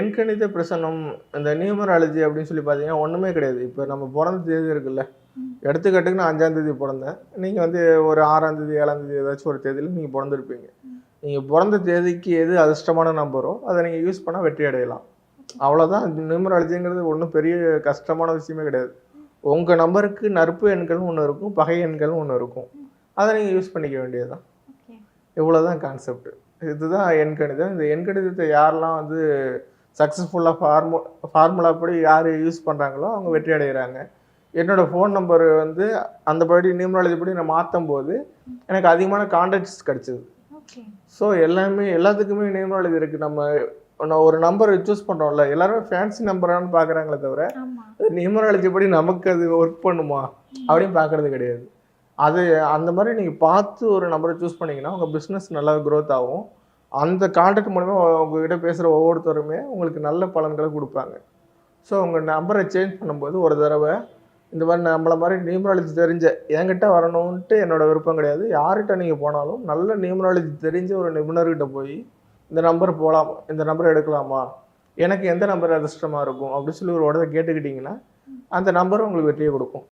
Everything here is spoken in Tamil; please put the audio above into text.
எண்கணித பிரசனம் இந்த நியூமராலஜி அப்படின்னு சொல்லி பார்த்தீங்கன்னா ஒன்றுமே கிடையாது. இப்போ நம்ம பிறந்த தேதி இருக்குல்ல. எடுத்துக்காட்டுக்கு நான் அஞ்சாம் தேதி பிறந்தேன். நீங்கள் வந்து ஒரு ஆறாம் தேதி ஏழாம் தேதி ஏதாச்சும் ஒரு தேதியில் நீங்கள் பிறந்திருப்பீங்க. நீங்கள் பிறந்த தேதிக்கு எது அதிர்ஷ்டமான நம்பரோ அதை நீங்கள் யூஸ் பண்ணால் வெற்றி அடையலாம். அவ்வளோதான் நியூமராலஜிங்கிறது ஒன்றும் பெரிய கஷ்டமான விஷயமே கிடையாது. உங்கள் நம்பருக்கு நட்பு எண்கள் ஒன்று இருக்கும் பகை எண்கள் ஒன்று இருக்கும். அதை நீங்கள் யூஸ் பண்ணிக்க வேண்டியதுதான். இவ்வளோதான் கான்செப்ட் இதுதான் எண்கணிதம். இந்த எண்கணிதத்தை யாரெல்லாம் வந்து சக்ஸஸ்ஃபுல்லாக ஃபார்மு ஃபார்முலா படி யார் யூஸ் பண்ணுறாங்களோ அவங்க வெற்றி அடைகிறாங்க என்னோட ஃபோன் நம்பர் வந்து அந்த படி நியூமராலஜி படி நான் மாற்றும் போது எனக்கு அதிகமான கான்டாக்ட்ஸ் கிடச்சிது. ஸோ எல்லாமே எல்லாத்துக்குமே நியூமராலஜி இருக்குது நம்ம நான் ஒரு நம்பர் சூஸ் பண்ணுறோம்ல எல்லாருமே ஃபேன்சி நம்பரானு பார்க்குறாங்களே தவிர நியூமராலஜி படி நமக்கு அது ஒர்க் பண்ணுமா? அப்படின்னு பார்க்கறது கிடையாது. அது அந்த மாதிரி நீங்கள் பார்த்து ஒரு நம்பரை சூஸ் பண்ணீங்கன்னா உங்கள் பிஸ்னஸ் நல்லா க்ரோத் ஆகும். அந்த கான்டாக்ட் மூலமா உங்ககிட்ட பேசுகிற ஒவ்வொருத்தருமே உங்களுக்கு நல்ல பலன்களை கொடுப்பாங்க. ஸோ உங்கள் நம்பரை சேஞ்ச் பண்ணும்போது ஒரு தடவை இந்த மாதிரி நம்மள மாதிரி நியூமராலஜி தெரிஞ்ச என்கிட்ட வரணும்ன்ட்டு என்னோட விருப்பம் கிடையாது. யார்கிட்ட நீங்கள் போனாலும் நல்ல நியூமராலஜி தெரிஞ்ச ஒரு நிபுணர்கிட்ட போய் இந்த நம்பர் போகலாமா இந்த நம்பர் எடுக்கலாமா? எனக்கு எந்த நம்பர் அதிர்ஷ்டமாக இருக்கும்? அப்படின்னு சொல்லி ஒரு உடனே கேட்டுக்கிட்டிங்கன்னா அந்த நம்பர் உங்களுக்கு வெற்றியை கொடுக்கும்.